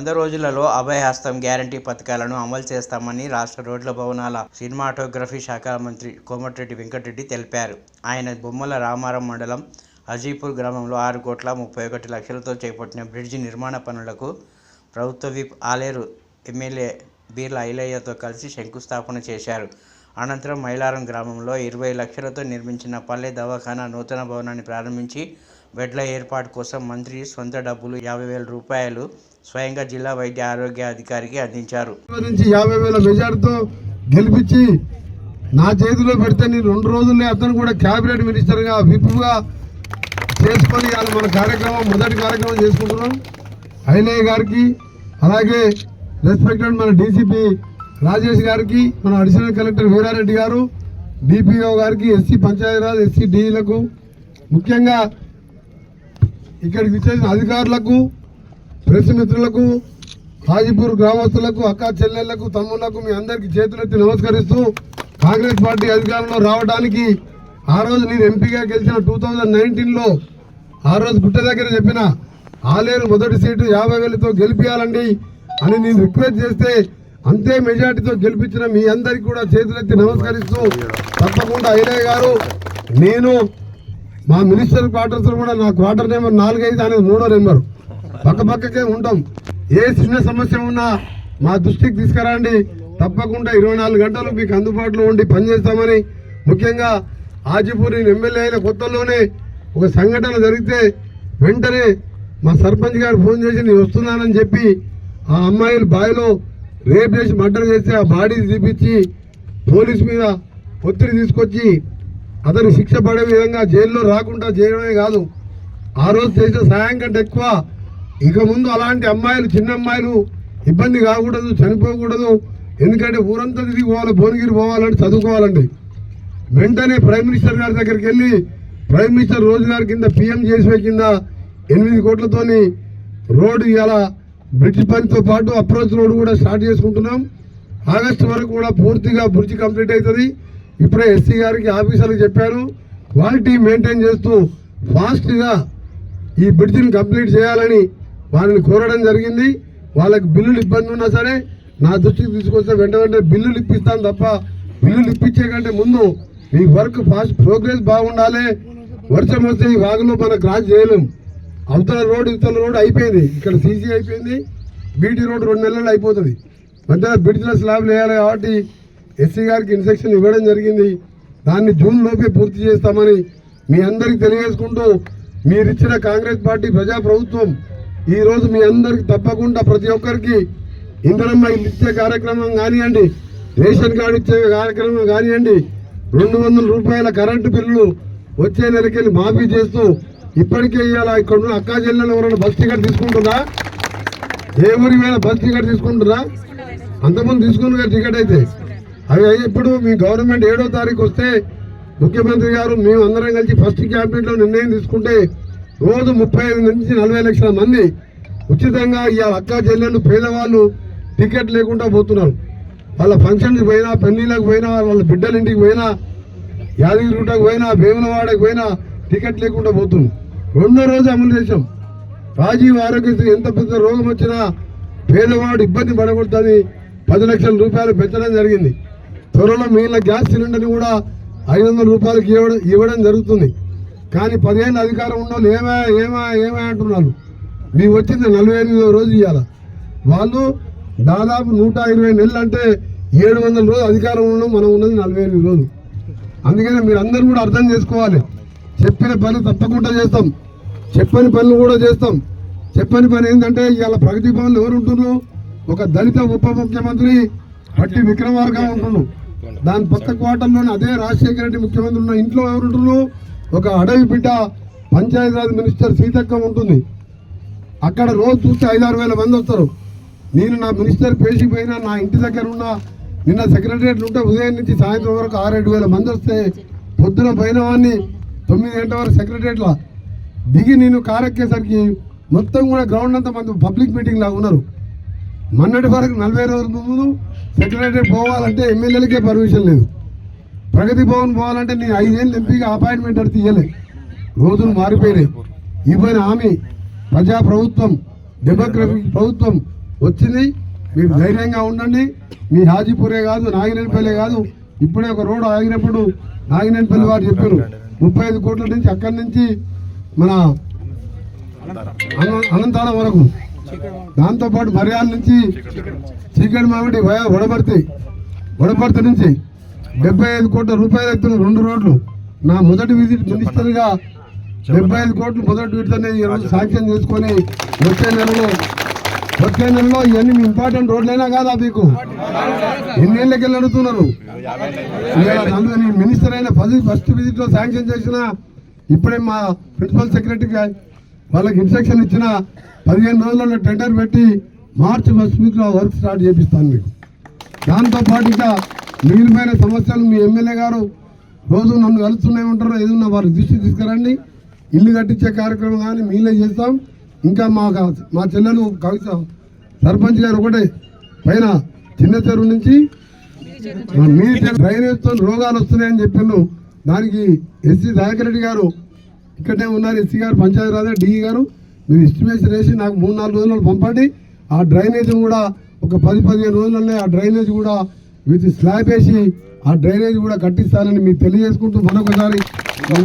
వంద రోజులలో అభయహస్తం గ్యారంటీ పథకాలను అమలు చేస్తామని రాష్ట్ర రోడ్ల భవనాల సినిమాటోగ్రఫీ శాఖ మంత్రి కోమటిరెడ్డి వెంకటరెడ్డి తెలిపారు. ఆయన బొమ్మల రామారం మండలం అజీపూర్ గ్రామంలో ఆరు కోట్ల ముప్పై ఒకటి లక్షలతో చేపట్టిన బ్రిడ్జి నిర్మాణ పనులకు ప్రభుత్వ విప్ ఆలేరు ఎమ్మెల్యే బీర్ల ఐలయ్యతో కలిసి శంకుస్థాపన చేశారు. అనంతరం మైలారం గ్రామంలో ఇరవై లక్షలతో నిర్మించిన పల్లె దవాఖానా నూతన భవనాన్ని ప్రారంభించి బెడ్ల ఏర్పాటు కోసం మంత్రి సొంత డబ్బులు యాభై వేల రూపాయలు స్వయంగా జిల్లా వైద్య ఆరోగ్య అధికారికి అందించారు. నుంచి యాభై వేల మెజార్టీతో గెలిపించి నా చేతిలో పెడితే నేను రెండు రోజుల్లో అతను కూడా క్యాబినెట్ మినిస్టర్గా విప్గా చేసుకొని వాళ్ళు మన కార్యక్రమం మొదటి కార్యక్రమం చేసుకుంటున్నాం. ఐలయ్య గారికి అలాగే రెస్పెక్టెడ్ మన డీసీపీ రాజేష్ గారికి మన అడిషనల్ కలెక్టర్ వీరారెడ్డి గారు డిపిఓ గారికి ఎస్సీ పంచాయతీరాజ్ ఎస్సీ డీలకు ముఖ్యంగా ఇక్కడికి విచ్చేసిన అధికారులకు ప్రెస్ మిత్రులకు హాజీపూర్ గ్రామస్తులకు అక్క చెల్లెళ్ళకు తమ్ముళ్ళకు మీ అందరికీ చేతులెత్తి నమస్కరిస్తూ కాంగ్రెస్ పార్టీ అధికారంలో రావడానికి ఆ రోజు నేను ఎంపీగా గెలిచిన టూ థౌజండ్ నైన్టీన్లో ఆ రోజు గుట్ట దగ్గర చెప్పిన ఆలేరు మొదటి సీటు యాభై వేలతో గెలిపించాలండి అని నేను రిక్వెస్ట్ చేస్తే అంతే మెజార్టీతో గెలిపించిన మీ అందరికి కూడా చేతులెత్తి నమస్కరిస్తూ తప్పకుండా ఐలయ్య గారు నేను మా మినిస్టర్ క్వార్టర్స్ కూడా నా క్వార్టర్ నెంబర్ నాలుగైదు అనేది మూడో నెంబర్. పక్క పక్కకే ఉంటాం. ఏ చిన్న సమస్య ఉన్నా మా దృష్టికి తీసుకురండి. తప్పకుండా ఇరవై నాలుగు గంటలు మీకు అందుబాటులో ఉండి పనిచేస్తామని ముఖ్యంగా ఆజిపూర్ ఎమ్మెల్యే అయిన కొత్తలోనే ఒక సంఘటన జరిగితే వెంటనే మా సర్పంచ్ గారు ఫోన్ చేసి నేను వస్తున్నానని చెప్పి ఆ అమ్మాయిలు బావిలో రేప్ చేసి మర్డర్ చేస్తే ఆ బాడీ తీపిచ్చి పోలీస్ మీద ఒత్తిడి తీసుకొచ్చి అతను శిక్ష పడే విధంగా జైల్లో రాకుండా చేయడమే కాదు. ఆ రోజు చేసిన సాయం కంటే ఎక్కువ ఇక ముందు అలాంటి అమ్మాయిలు చిన్న అమ్మాయిలు ఇబ్బంది కాకూడదు చనిపోకూడదు. ఎందుకంటే ఊరంతా తిరిగి పోవాలి భువనగిరి పోవాలంటే చదువుకోవాలండి. వెంటనే ప్రైమ్ మినిస్టర్ గారి దగ్గరికి వెళ్ళి ప్రైమ్ మినిస్టర్ రోజుగారి కింద పిఎం చేసే కింద ఎనిమిది కోట్లతోని రోడ్డు ఇలా బ్రిడ్జ్ పనితో పాటు అప్రోచ్ రోడ్డు కూడా స్టార్ట్ చేసుకుంటున్నాం. ఆగస్టు వరకు కూడా పూర్తిగా బ్రిడ్జ్ కంప్లీట్ అవుతుంది. ఇప్పుడే ఎస్సీ గారికి ఆఫీసర్లు చెప్పాను క్వాలిటీ మెయింటైన్ చేస్తూ ఫాస్ట్గా ఈ బ్రిడ్జిని కంప్లీట్ చేయాలని వారిని కోరడం జరిగింది. వాళ్ళకి బిల్లులు ఇబ్బంది ఉన్నా సరే నా దృష్టికి తీసుకొస్తే వెంట వెంటనే బిల్లులు ఇప్పిస్తాను తప్ప బిల్లులు ఇప్పించే కంటే ముందు మీ వర్క్ ఫాస్ట్ ప్రోగ్రెస్ బాగుండాలి. వర్షం వస్తే ఈ వాగులో మనం క్రాస్ చేయలేం. అవతల రోడ్డు ఇవతల రోడ్ అయిపోయింది. ఇక్కడ సీసీ అయిపోయింది. బీటీ రోడ్ రెండు నెలలు అయిపోతుంది. మధ్యలో బ్రిడ్జ్ల స్లాబ్లు వేయాలి కాబట్టి ఎస్సీ గారికి ఇన్స్ట్రక్షన్ ఇవ్వడం జరిగింది. దాన్ని జూన్ లోపే పూర్తి చేస్తామని మీ అందరికి తెలియజేసుకుంటూ మీరిచ్చిన కాంగ్రెస్ పార్టీ ప్రజా ప్రభుత్వం మీ అందరికి తప్పకుండా ప్రతి ఒక్కరికి ఇంధనమ్మ ఇల్లు ఇచ్చే కార్యక్రమం కానివ్వండి రేషన్ కార్డు ఇచ్చే కార్యక్రమం కానివ్వండి రెండు వందల రూపాయల కరెంటు బిల్లులు వచ్చే నెలకెళ్ళి మాఫీ చేస్తూ ఇప్పటికే ఇవాళ ఇక్కడ ఉన్న అక్కా జిల్లాలో ఎవరైనా బస్ టికెట్ తీసుకుంటుందా ఏ ఊరి మీద బస్ టికెట్ తీసుకుంటుందా అంతకుముందు తీసుకున్న టికెట్ అయితే అవి ఇప్పుడు మీ గవర్నమెంట్ ఏడో తారీఖు వస్తే ముఖ్యమంత్రి గారు మేము అందరం కలిసి ఫస్ట్ క్యాబినెట్లో నిర్ణయం తీసుకుంటే రోజు ముప్పై ఐదు నుంచి నలభై లక్షల మంది ఉచితంగా ఈ అక్క చెల్లెళ్ళు పేదవాళ్ళు టికెట్ లేకుండా పోతున్నారు. వాళ్ళ ఫంక్షన్కి పోయినా పెళ్ళిళ్ళకి పోయినా వాళ్ళ బిడ్డల ఇంటికి పోయినా యాదగిరిగుట్టకు పోయినా భీమలవాడకు పోయినా టికెట్ లేకుండా పోతున్నాం రెండో రోజు అమలు చేశాం. రాజీవ్ ఆరోగ్యశ్రీ ఎంత పెద్ద రోగం వచ్చినా పేదవాడు ఇబ్బంది పడకూడదని పది లక్షల రూపాయలు పెంచడం జరిగింది. త్వరలో మిగిలిన గ్యాస్ సిలిండర్ని కూడా ఐదు వందల రూపాయలకి ఇవ్వడం ఇవ్వడం జరుగుతుంది. కానీ పదిహేను అధికారం ఉన్న వాళ్ళు ఏమా ఏమా ఏమా అంటున్నారు? మేము వచ్చింది నలభై ఎనిమిదో రోజు ఇవ్వాల వాళ్ళు దాదాపు నూట ఇరవై నెలలు అంటే ఏడు వందల రోజులు అధికారం ఉండడం మనం ఉన్నది నలభై ఎనిమిది రోజులు. అందుకనే మీరు అందరూ కూడా అర్థం చేసుకోవాలి. చెప్పిన పని తప్పకుండా చేస్తాం. చెప్పని పనులు కూడా చేస్తాం. చెప్పని పని ఏంటంటే ఇవాళ ప్రగతి భవన్లు ఎవరు ఉంటున్నారు? ఒక దళిత ఉప ముఖ్యమంత్రి హట్టి విక్రమార్క ఉంటున్నారు. దాని పక్క క్వార్టర్లోనే అదే రాజశేఖర రెడ్డి ముఖ్యమంత్రి ఉన్న ఇంట్లో ఎవరు ఒక అడవి బిడ్డ పంచాయతీరాజ్ మినిస్టర్ సీతక్క ఉంటుంది. అక్కడ రోజు చూస్తే ఐదారు వేల మంది వస్తారు. నేను నా మినిస్టర్ పేషి పోయినా నా ఇంటి దగ్గర ఉన్న నిన్న సెక్రటరియట్లు ఉంటే ఉదయం నుంచి సాయంత్రం వరకు ఆరేడు వేల మంది వస్తే పొద్దున పోయిన వాడిని తొమ్మిది గంటల వరకు సెక్రటరియట్ల దిగి నేను కారెక్కేసరికి మొత్తం కూడా గ్రౌండ్ అంతా మంది పబ్లిక్ మీటింగ్ లాగా ఉన్నారు. మొన్నటి వరకు నలభై రోజుల ముందు సెక్రటరీ పోవాలంటే ఎమ్మెల్యేలకే పర్మిషన్ లేదు. ప్రగతి భవన్ పోవాలంటే నేను ఐదేళ్ళు ఎంపీగా అపాయింట్మెంట్ అడితే ఇవ్వలే రోజులు మారిపోయినాయి. ఇవ్వని హామీ ప్రజా ప్రభుత్వం డెమోక్రటిక్ ప్రభుత్వం వచ్చింది. మీరు ధైర్యంగా ఉండండి. మీ హాజీపూరే కాదు నాగినేనిపల్లి కాదు. ఇప్పుడే ఒక రోడ్డు ఆగినప్పుడు నాగినేనిపల్లి వారు చెప్పారు ముప్పై ఐదు కోట్ల నుంచి అక్కడి నుంచి మన అన- వరకు దాంతోపాటు మర్యాల నుంచి చీకటి మామిడి వయా వడపర్తి వడపర్తి నుంచి డెబ్బై ఐదు కోట్ల రూపాయలు ఎత్తున రెండు రోడ్లు నా మొదటి విజిట్ మినిస్టర్గా డెబ్బై ఐదు కోట్లు మొదటి విడతనే ఈరోజు శాంక్షన్ చేసుకొని వచ్చే నెలలో వచ్చే నెలలో ఇవన్నీ మీ ఇంపార్టెంట్ రోడ్లైనా కాదా మీకు? ఎన్నేళ్ళకి వెళ్ళి అడుగుతున్నారు? మినిస్టర్ అయిన ఫస్ట్ ఫస్ట్ విజిట్లో శాంక్షన్ చేసిన ఇప్పుడే మా ప్రిన్సిపల్ సెక్రటరీ వాళ్ళకి ఇన్స్ట్రక్షన్ ఇచ్చిన పదిహేను రోజులలో టెండర్ పెట్టి మార్చి ఫస్ట్ వీక్లో వర్క్ స్టార్ట్ చేపిస్తాను మీకు. దాంతోపాటు ఇంకా మిగిలిపోయిన సమస్యలు మీ ఎమ్మెల్యే గారు రోజు నన్ను కలుస్తూనే ఉంటారు. ఏదన్నా వారి దృష్టి తీసుకురండి. ఇల్లు కట్టించే కార్యక్రమం కానీ మీలే చేస్తాం. ఇంకా మా మా చెల్లెలు కవిత సర్పంచ్ గారు ఒకటే పైన చిన్న చెరువు నుంచి మీ డ్రైనేజ్తో రోగాలు వస్తున్నాయని చెప్పిండు దానికి ఎస్సీ దయాకర్ రెడ్డి గారు ఇక్కడే ఉన్నారు ఎస్సీ గారు పంచాయతీరాజ్ డిఈ గారు. మీరు ఎస్టిమేషన్ వేసి నాకు మూడు నాలుగు రోజులు పంపండి. ఆ డ్రైనేజ్ కూడా ఒక పది పదిహేను రోజులనే ఆ డ్రైనేజ్ కూడా విత్ స్లాబ్ వేసి ఆ డ్రైనేజ్ కూడా కట్టిస్తానని మీకు తెలియజేసుకుంటూ మరొకసారి